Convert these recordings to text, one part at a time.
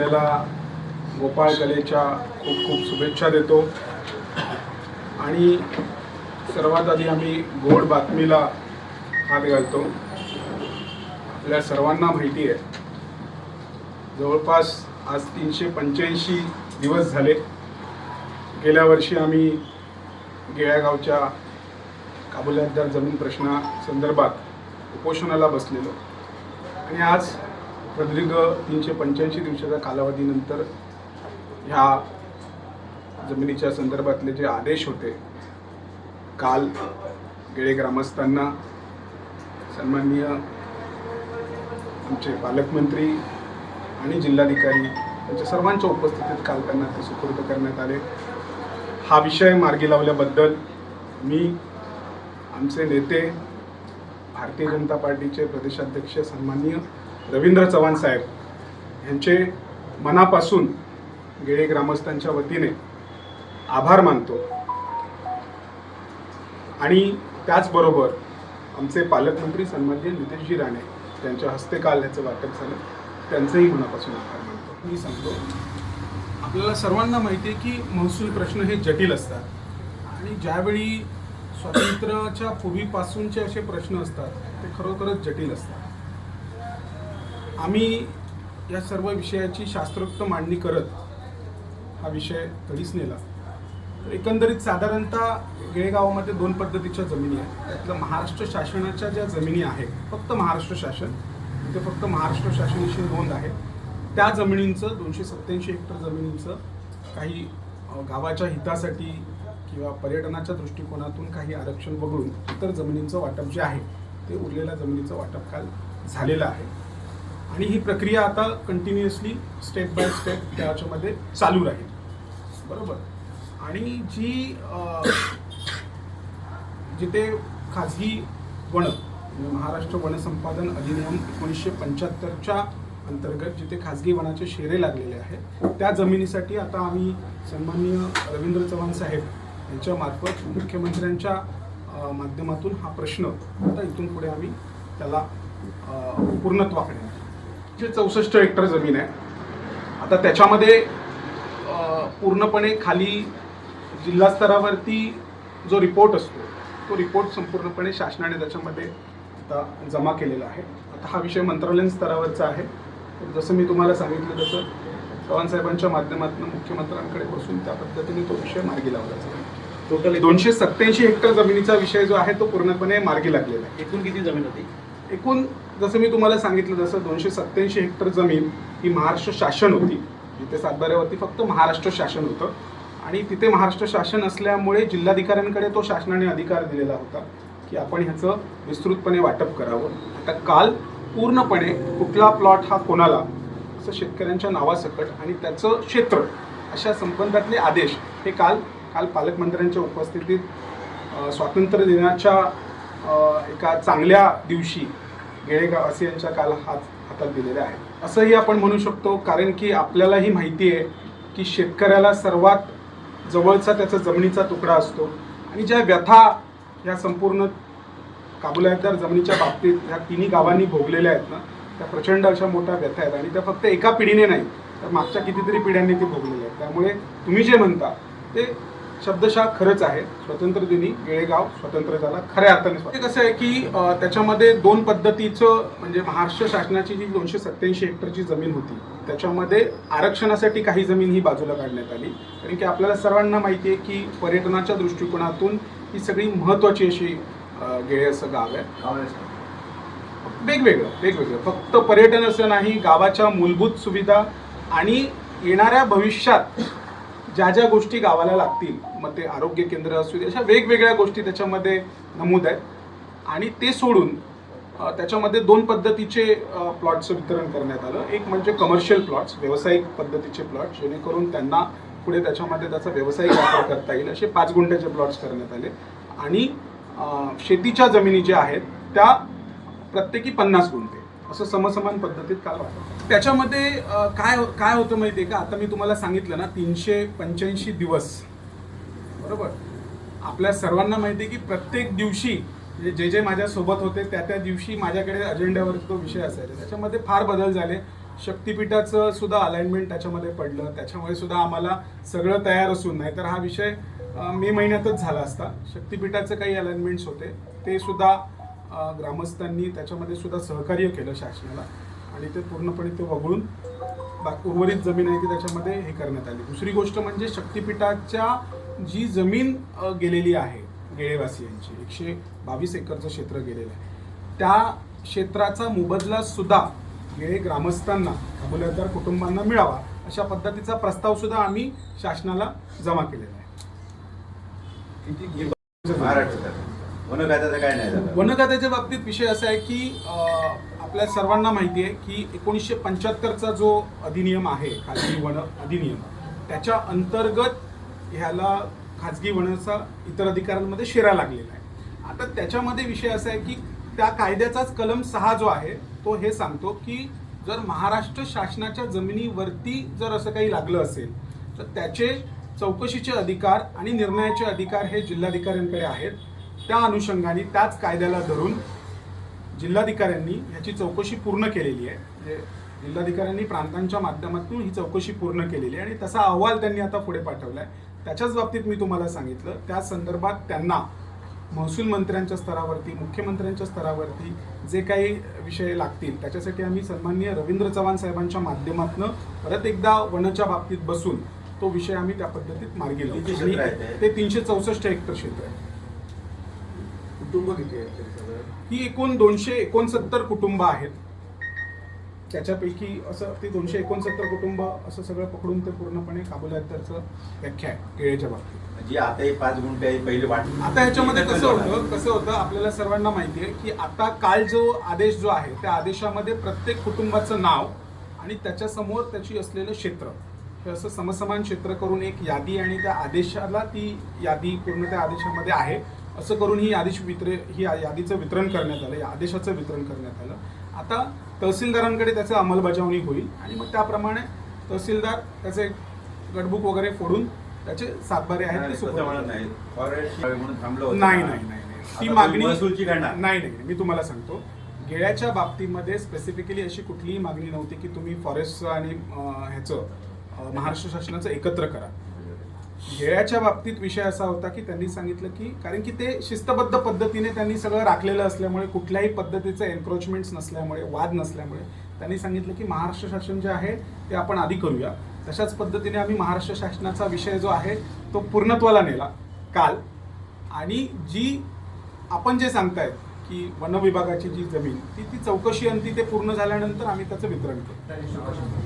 आपल्याला गोपाळ कलेच्या खूप खूप शुभेच्छा देतो. आणि सर्वात आधी आम्ही गोड बातमीला हात घालतो. आपल्या सर्वांना माहिती आहे. जवळपास आज तीनशे पंच्याऐंशी दिवस झाले. गेल्या वर्षी आम्ही गेळ्यागावच्या काबुल्यादार जमीन प्रश्नासंदर्भात उपोषणाला बसलेलो. आणि आज प्रदीर्घ तीनशे पंच्याऐंशी दिवसाच्या कालावधीनंतर ह्या जमिनीच्या संदर्भातले जे आदेश होते काल गेळे ग्रामस्थांना सन्माननीय आमचे पालकमंत्री आणि जिल्हाधिकारी यांच्या सर्वांच्या उपस्थितीत काल त्यांना ते सुपूर्द करण्यात आले. हा विषय मार्गी लावल्याबद्दल मी आमचे नेते भारतीय जनता पार्टीचे प्रदेशाध्यक्ष सन्माननीय रवींद्र चव्हाण साहेब यांचे मनापासून गेळे ग्रामस्थांच्या वतीने आभार मानतो. आणि त्याचबरोबर आमचे पालकमंत्री सन्माननीय नितेशजी राणे त्यांच्या हस्ते काल ह्याचं वाटप झालं. त्यांचंही मनापासून आभार मानतो. मी सांगतो आपल्याला सर्वांना माहिती आहे की महसूल प्रश्न हे जटिल असतात. आणि ज्यावेळी स्वातंत्र्याच्या पूर्वीपासूनचे असे प्रश्न असतात ते खरोखरच जटिल असतात. आम्ही या सर्व विषयाची शास्त्रोक्त मांडणी करत हा विषय कधीच नेला. तर एकंदरीत साधारणतः गेळेगावामध्ये दोन पद्धतीच्या जमिनी आहेत. त्यातलं महाराष्ट्र शासनाच्या ज्या जमिनी आहेत फक्त महाराष्ट्र शासन ते फक्त महाराष्ट्र शासनाशी नोंद आहे. त्या जमिनींचं दोनशे सत्त्याऐंशी हेक्टर जमिनींचं काही गावाच्या हितासाठी किंवा पर्यटनाच्या दृष्टिकोनातून काही आरक्षण वगळून इतर जमिनींचं वाटप जे आहे ते उरलेल्या जमिनीचं वाटप काल झालेलं आहे. आणि ही प्रक्रिया आता कंटिन्युअसली स्टेप बाय स्टेप त्याच्यामध्ये चालू राहील. बरोबर? आणि जी जिथे खाजगी वन म्हणजे महाराष्ट्र वन संपादन अधिनियम एकोणीसशे पंच्याहत्तरच्या अंतर्गत जिथे खाजगी वनाचे शेरे लागलेले आहेत त्या जमिनीसाठी आता आम्ही सन्माननीय रवींद्र चव्हाण साहेब यांच्यामार्फत मुख्यमंत्र्यांच्या माध्यमातून हा प्रश्न आता इथून पुढे आम्ही त्याला पूर्णत्वाकडे जे चौसष्ट हेक्टर जमीन आहे. आता त्याच्यामध्ये पूर्णपणे खाली जिल्हा स्तरावरती जो रिपोर्ट असतो तो रिपोर्ट संपूर्णपणे शासनाने त्याच्यामध्ये आता जमा केलेला आहे. आता हा विषय मंत्रालयीन स्तरावरचा आहे. जसं मी तुम्हाला सांगितलं तसं चव्हाणसाहेबांच्या माध्यमातून मुख्यमंत्र्यांकडे बसून त्या पद्धतीने तो विषय मार्गी लावला. जाईल टोटल दोनशे सत्याऐंशी हेक्टर जमिनीचा विषय जो आहे तो पूर्णपणे मार्गी लागलेला आहे. एकूण किती जमीन होती? एकूण जसं मी तुम्हाला सांगितलं जसं दोनशे सत्त्याऐंशी हेक्टर जमीन ही महाराष्ट्र शासन होती. जिथे सातबाऱ्यावरती फक्त महाराष्ट्र शासन होतं. आणि तिथे महाराष्ट्र शासन असल्यामुळे जिल्हाधिकाऱ्यांकडे तो शासनाने अधिकार दिलेला होता की आपण ह्याचं विस्तृतपणे वाटप करावं. आता काल पूर्णपणे कुठला प्लॉट हा कोणाला असं शेतकऱ्यांच्या नावासकट आणि त्याचं क्षेत्र अशा संबंधातले आदेश हे काल काल पालकमंत्र्यांच्या उपस्थितीत स्वातंत्र्य दिनाच्या एका चांगल्या दिवशी गेळेगाववासियांच्या काल हात हातात दिलेले आहे असंही आपण म्हणू शकतो कारण की आपल्यालाही माहिती आहे की शेतकऱ्याला सर्वात जवळचा त्याचा जमिनीचा तुकडा असतो. आणि ज्या व्यथा ह्या संपूर्ण काबुलायतदार जमिनीच्या बाबतीत ह्या तिन्ही गावांनी भोगलेल्या आहेत ना त्या प्रचंड अशा मोठ्या व्यथा आहेत. आणि त्या फक्त एका पिढीने नाही तर मागच्या कितीतरी पिढ्यांनी ते भोगलेल्या आहेत. त्यामुळे तुम्ही जे म्हणता ते शब्दशः खरंच आहे. स्वतंत्र दिनी गेळेगाव स्वतंत्र झाला खऱ्या अर्थाने कसं आहे की त्याच्यामध्ये दोन पद्धतीचं म्हणजे महाराष्ट्र शासनाची जी दोनशे सत्याऐंशी हेक्टरची जमीन होती त्याच्यामध्ये आरक्षणासाठी काही जमीन ही बाजूला काढण्यात आली. कारण की आपल्याला सर्वांना माहिती आहे की पर्यटनाच्या दृष्टिकोनातून ही सगळी महत्त्वाची अशी गेळे असं गाव आहे. वेगवेगळं वेगवेगळं. फक्त पर्यटन असं नाही गावाच्या मूलभूत सुविधा आणि येणाऱ्या भविष्यात ज्या ज्या गोष्टी गावाला लागतील मग ते आरोग्य केंद्र असू दे अशा वेगवेगळ्या गोष्टी त्याच्यामध्ये नमूद आहेत. आणि ते सोडून त्याच्यामध्ये दोन पद्धतीचे प्लॉटचं वितरण करण्यात आलं. एक म्हणजे कमर्शियल प्लॉट्स व्यावसायिक पद्धतीचे प्लॉट जेणेकरून त्यांना पुढे त्याच्यामध्ये त्याचा व्यावसायिक वापर करता येईल असे पाच गुंठ्याचे प्लॉट्स करण्यात आले. आणि शेतीच्या जमिनी ज्या आहेत त्या प्रत्येकी पन्नास गुंठे. असं समसमान पद्धतीत काल त्याच्यामध्ये काय हो-, काय होतं माहिती आहे का? आता मी तुम्हाला सांगितलं ना तीनशे पंच्याऐंशी दिवस. बरोबर? आपल्या सर्वांना माहिती आहे की प्रत्येक दिवशी म्हणजे जे जे माझ्यासोबत होते त्या त्या दिवशी माझ्याकडे अजेंड्यावर तो विषय असायचा. त्याच्यामध्ये फार बदल झाले. शक्तिपीठाचं सुद्धा अलाइनमेंट त्याच्यामध्ये पडलं. त्याच्यामुळे सुद्धा आम्हाला सगळं तयार असून नाहीतर हा विषय मे महिन्यातच झाला असता. शक्तिपीठाचं काही अलाइनमेंट्स होते. ते सुद्धा ग्रामस्थांनी त्याच्यामध्ये सुद्धा सहकार्य केलं शासनाला आणि ते पूर्णपणे ते वगळून बा उर्वरित जमीन आहे ती त्याच्यामध्ये हे करण्यात आली दुसरी गोष्ट म्हणजे शक्तिपीठाच्या जी जमीन गेलेली आहे गेळेवासियांची एकशे बावीस एकरचं क्षेत्र गेलेलं आहे त्या क्षेत्राचा मोबदला सुद्धा गेळे ग्रामस्थांना अबोलदार कुटुंबांना मिळावा अशा पद्धतीचा प्रस्ताव सुद्धा आम्ही शासनाला जमा केलेला आहे महाराष्ट्र वन काय नाही झालं. बाबतीत विषय असा आहे की अं, आपल्या सर्वांना माहिती आहे की एकोणीसशे पंच्याहत्तरचा जो अधिनियम आहे खाजगी वन अधिनियम त्याच्या अंतर्गत ह्याला खाजगी वनाचा इतर अधिकारांमध्ये शेरा लागलेला आहे. आता त्याच्यामध्ये विषय असा आहे की त्या कायद्याचाच कलम सहा जो आहे तो हे सांगतो की जर महाराष्ट्र शासनाच्या जमिनीवरती जर असं काही लागलं असेल तर त्याचे चौकशीचे अधिकार आणि निर्णयाचे अधिकार हे जिल्हाधिकाऱ्यांकडे आहेत. त्या अनुषंगाने त्याच कायद्याला धरून जिल्हाधिकाऱ्यांनी ह्याची चौकशी पूर्ण केलेली आहे म्हणजे जिल्हाधिकाऱ्यांनी प्रांतांच्या माध्यमातून ही चौकशी पूर्ण केलेली आहे आणि तसा अहवाल त्यांनी आता पुढे पाठवला आहे त्याच्याच बाबतीत मी तुम्हाला सांगितलं त्या संदर्भात त्यांना महसूल मंत्र्यांच्या स्तरावरती मुख्यमंत्र्यांच्या स्तरावरती जे काही विषय लागतील त्याच्यासाठी आम्ही सन्माननीय रवींद्र चव्हाण साहेबांच्या माध्यमातून परत एकदा वनाच्या बाबतीत बसून तो विषय आम्ही त्या पद्धतीत मार्गी लावू. किती क्षेत्र आहे आणि ते? ते तीनशे चौसष्ट हेक्टर क्षेत्र आहे कुटुंब किती आहेत तरी सगळं? ही एकूण दोनशे एकोणसत्तर कुटुंब आहेत. त्याच्यापैकी असं ते दोनशे एकोणसत्तर कुटुंब असं सगळं पकडून ते पूर्णपणे काबुल्यातरचं व्याख्या आहे केळीच्या बाबतीत. जी आता ही पाच गुंठे आहे पहिली वाट आता ह्याच्यामध्ये कसं होतं कसं होतं आपल्याला सर्वांना माहिती आहे की आता काल जो आदेश जो आहे त्या आदेशामध्ये प्रत्येक कुटुंबाचं नाव आणि त्याच्यासमोर त्याची असलेलं क्षेत्र. हे असं समसमान क्षेत्र करून एक यादी आणि त्या आदेशाला ती यादी पूर्ण त्या आदेशामध्ये आहे. असं करून ही आदेश वितरे ही यादीचं वितरण करण्यात आलं या आदेशाचं वितरण करण्यात आलं आता तहसीलदारांकडे त्याचं अंमलबजावणी होईल आणि मग त्याप्रमाणे तहसीलदार त्याचे गडबुक वगैरे फोडून त्याचे सातबारे आहेत ते. नाही नाही. नाही नाही नाही. ती मागणी नाही नाही नाही. मी तुम्हाला सांगतो गेळ्याच्या बाबतीमध्ये स्पेसिफिकली अशी कुठलीही मागणी नव्हती की तुम्ही फॉरेस्टचं आणि ह्याचं महाराष्ट्र शासनाचं एकत्र करा गेळ्याच्या बाबतीत विषय असा होता की त्यांनी सांगितलं की कारण की ते शिस्तबद्ध पद्धतीने त्यांनी सगळं राखलेलं असल्यामुळे कुठल्याही पद्धतीचं एन्क्रोचमेंट्स नसल्यामुळे वाद नसल्यामुळे त्यांनी सांगितलं की महाराष्ट्र शासन जे आहे ते आपण आधी करूया. तशाच पद्धतीने आम्ही महाराष्ट्र शासनाचा विषय जो आहे तो पूर्णत्वाला नेला काल. आणि जी आपण जे सांगतायत की वन विभागाची जी जमीन ती ती चौकशी अंती ते पूर्ण झाल्यानंतर आम्ही त्याचं वितरण केलं.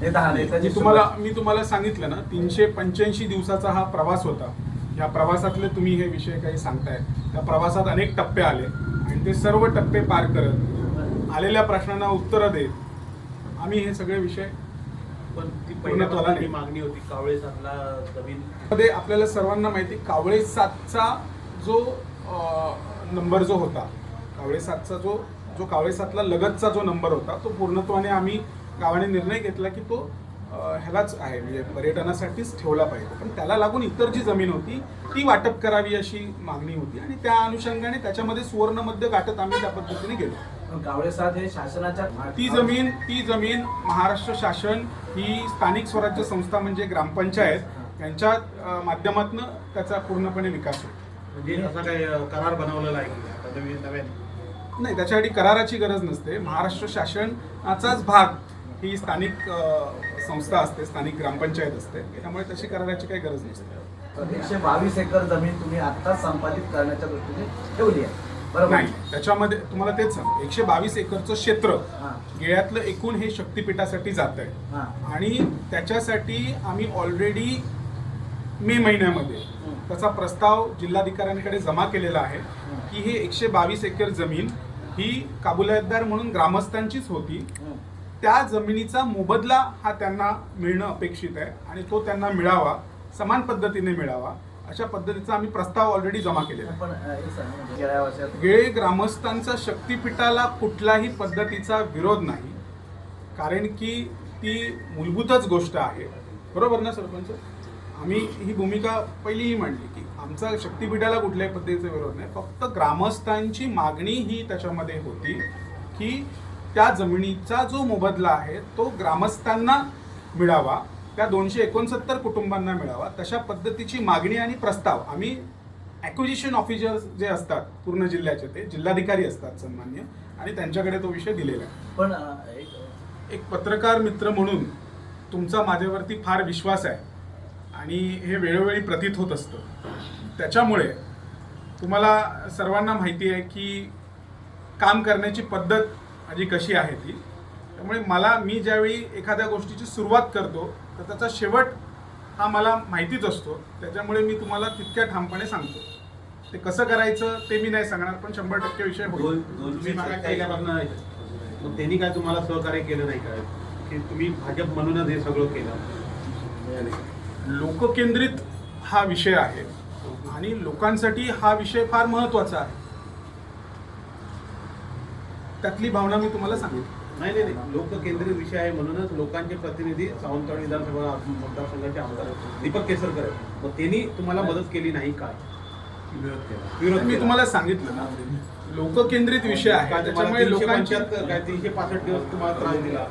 हे मी तुम्हाला मी तुम्हाला सांगितलं ना तीनशे पंच्याऐंशी दिवसाचा हा प्रवास होता. या प्रवासातले तुम्ही हे विषय काही सांगताय त्या प्रवासात अनेक टप्पे आले आणि ते सर्व टप्पे पार करत आलेल्या प्रश्नांना उत्तरं देत आम्ही हे सगळे विषय पण ती पहिल्या. मागणी होती कावळे जमीन मध्ये आपल्याला सर्वांना माहिती कावळे सातचा जो नंबर जो होता कावळे सातचा जो जो कावळे सातला लगतचा जो नंबर होता तो पूर्णत्वाने आम्ही गावाने निर्णय घेतला की तो ह्यालाच आहे म्हणजे पर्यटनासाठीच ठेवला पाहिजे. पण त्याला लागून इतर जी जमीन होती ती वाटप करावी अशी मागणी होती आणि त्या अनुषंगाने त्याच्यामध्ये सुवर्ण मध्य गाठत आम्ही त्या पद्धतीने गेलो. पण कावळे साथ हे शासनाच्या ती जमीन ती जमीन महाराष्ट्र शासन ही स्थानिक स्वराज्य संस्था म्हणजे ग्रामपंचायत यांच्या माध्यमातून त्याचा पूर्णपणे विकास होईल म्हणजे असा काही करार बनवलेला आहे नव्याने? नाही त्याच्यासाठी कराराची गरज नसते. महाराष्ट्र शासनाचाच भाग ही स्थानिक संस्था असते स्थानिक ग्रामपंचायत असते. त्यामुळे तशी कराराची काही गरज नसते. एकशे बावीस एकर जमीन तुम्ही आत्ताच संपादित करण्याच्या दृष्टीने ठेवली आहे. बरोबर? नाही त्याच्यामध्ये तुम्हाला तेच सांग एकशे बावीस एकरचं क्षेत्र गेळ्यातलं एकूण हे शक्तिपीठासाठी जात आहे. आणि त्याच्यासाठी आम्ही ऑलरेडी मे महिन्यामध्ये. त्याचा प्रस्ताव जिल्हाधिकाऱ्यांकडे जमा केलेला आहे की हे एकशे बावीस एकर जमीन ही काबुलायतदार म्हणून ग्रामस्थांचीच होती. त्या जमिनीचा मोबदला हा त्यांना मिळणं अपेक्षित आहे आणि तो त्यांना मिळावा समान पद्धतीने मिळावा अशा पद्धतीचा आम्ही प्रस्ताव ऑलरेडी जमा केलेला म्हणजे गेळे ग्रामस्थांचा शक्तिपीठाला कुठल्याही पद्धतीचा विरोध नाही कारण की ती मूलभूतच गोष्ट आहे. बरोबर ना सरपंच? आम्ही ही भूमिका पहिलीही मांडली की आमचा शक्तिपीठाला कुठल्याही पद्धतीचा विरोध नाही. फक्त ग्रामस्थांची मागणी ही त्याच्यामध्ये होती की त्या जमिनीचा जो मोबदला आहे तो ग्रामस्थांना मिळावा त्या दोनशे एकोणसत्तर कुटुंबांना मिळावा तशा पद्धतीची मागणी आणि प्रस्ताव. आम्ही ॲक्विजिशन ऑफिसर्स जे असतात पूर्ण जिल्ह्याचे ते जिल्हाधिकारी असतात सन्मान्य आणि त्यांच्याकडे तो विषय दिलेला आहे. पण एक पत्रकार मित्र म्हणून तुमचा माझ्यावरती फार विश्वास आहे. आणि हे वेळोवेळी प्रतीत होत असतं. त्याच्यामुळे तुम्हाला सर्वांना माहिती आहे की काम करण्याची पद्धत माझी कशी आहे ती. त्यामुळे मला मी ज्यावेळी एखाद्या गोष्टीची सुरुवात करतो तर त्याचा शेवट हा मला माहितीच असतो. त्याच्यामुळे मी तुम्हाला तितक्या ठामपणे सांगतो. ते कसं करायचं ते मी नाही सांगणार पण शंभर टक्के विषय मग त्यांनी काय तुम्हाला सहकार्य केलं नाही का? की तुम्ही भाजप म्हणूनच हे सगळं केलं? लोककेंद्रित हा विषय आहे आणि लोकांसाठी हा विषय फार महत्त्वाचा आहे. त्यातली भावना मी तुम्हाला सांगितली नाही नाही नाही. लोककेंद्रित विषय आहे म्हणूनच लोकांचे प्रतिनिधी सावंतवाडी विधानसभा मतदारसंघाचे आमदार दीपक केसरकर आहेत. मग त्यांनी तुम्हाला मदत केली नाही काय विरोध केला. विरोध मी. तुम्हाला सांगितलं ना लोककेंद्रित विषय आहे त्याच्यामुळे लोकांच्या काय तीनशे पासष्ट दिवस तुम्हाला त्रास दिला.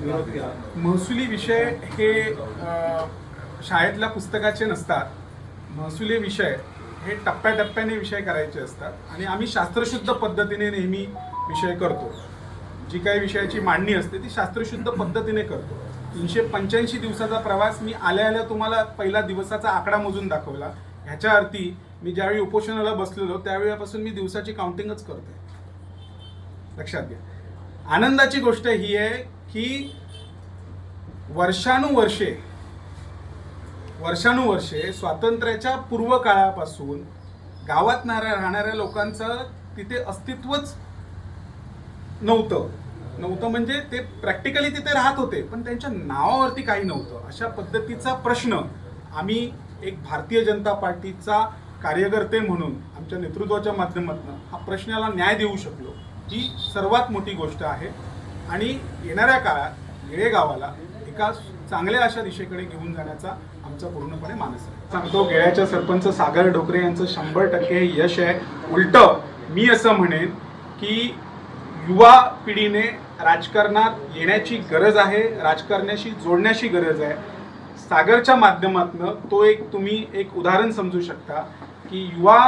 विरोध केला. महसुली विषय हे शाळेतल्या पुस्तकाचे नसतात. महसुली विषय हे टप्प्याटप्प्याने विषय करायचे असतात. आणि आम्ही शास्त्रशुद्ध पद्धतीने नेहमी विषय करतो. जी काही विषयाची मांडणी असते ती शास्त्रशुद्ध पद्धतीने करतो. तीनशे पंच्याऐंशी दिवसाचा प्रवास मी आल्या आल्या तुम्हाला पहिला दिवसाचा आकडा मोजून दाखवला. ह्याच्या अर्थी मी ज्यावेळी उपोषणाला बसलेलो त्यावेळेपासून मी दिवसाची काउंटिंगच करतोय. लक्षात घ्या. आनंदाची गोष्ट ही आहे की वर्षानुवर्षे वर्षानुवर्षे स्वातंत्र्याच्या पूर्व काळापासून गावात राहणाऱ्या लोकांचं तिथे अस्तित्वच नव्हतं. नव्हतं म्हणजे ते प्रॅक्टिकली तिथे राहत होते पण त्यांच्या नावावरती काही नव्हतं. अशा पद्धतीचा प्रश्न आम्ही एक भारतीय जनता पार्टीचा कार्यकर्ते म्हणून आमच्या नेतृत्वाच्या माध्यमातून हा प्रश्नाला न्याय देऊ शकलो ही सर्वात मोठी गोष्ट आहे. आणि येणाऱ्या काळात येळे गावाला एका चांगल्या अशा दिशेकडे घेऊन जाण्याचा आमचा पूर्णपणे मानस आहे. सांगतो गेळ्याच्या सरपंच सागर डोकरे यांचं शंभर टक्के हे यश आहे. उलट मी असं म्हणेन की युवा पिढीने राजकारणात येण्याची गरज आहे राजकारणाशी जोडण्याची गरज आहे. सागरच्या माध्यमातून तो एक तुम्ही एक उदाहरण समजू शकता की युवा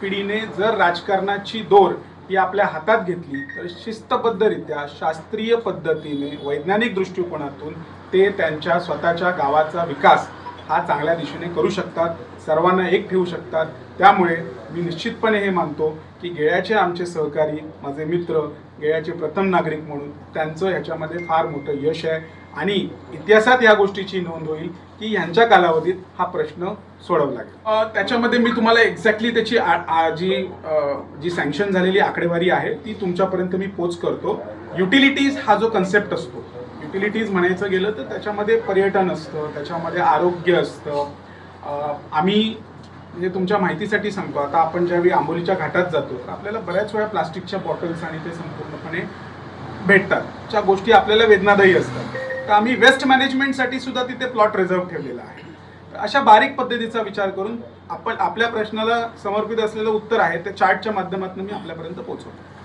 पिढीने जर राजकारणाची दोर ही आपल्या हातात घेतली तर शिस्तबद्धरित्या शास्त्रीय पद्धतीने वैज्ञानिक दृष्टिकोनातून ते त्यांच्या स्वतःच्या गावाचा विकास हा चांगल्या दिशेने करू शकतात सर्वांना एक ठेवू शकतात. त्यामुळे मी निश्चितपणे हे मानतो की गेळ्याचे आमचे सहकारी माझे मित्र गेळ्याचे प्रथम नागरिक म्हणून त्यांचं ह्याच्यामध्ये फार मोठं यश आहे. आणि इतिहासात या गोष्टीची नोंद होईल की ह्यांच्या कालावधीत हा प्रश्न सोडवला गेला. त्याच्यामध्ये मी तुम्हाला एक्झॅक्टली त्याची आ- आ- जी जी सँक्शन झालेली आकडेवारी आहे ती तुमच्यापर्यंत मी पोच करतो. युटिलिटीज हा जो कन्सेप्ट असतो युटिलिटीज म्हणायचं गेलं तर त्याच्यामध्ये पर्यटन असतं त्याच्यामध्ये आरोग्य असतं. आम्ही म्हणजे तुमच्या माहितीसाठी सांगतो आता आपण ज्यावेळी आंबोलीच्या घाटात जातो तर आपल्याला बऱ्याच वेळा प्लास्टिकच्या बॉटल्स आणि ते संपूर्णपणे भेटतात. ज्या गोष्टी आपल्याला वेदनादायी असतात. तर आम्ही वेस्ट मॅनेजमेंटसाठी सुद्धा तिथे प्लॉट रिझर्व ठेवलेला आहे. तर अशा बारीक पद्धतीचा विचार करून आपण आपल्या प्रश्नाला समर्पित असलेलं उत्तर आहे ते चार्टच्या माध्यमातून मी आपल्यापर्यंत पोहोचवतो.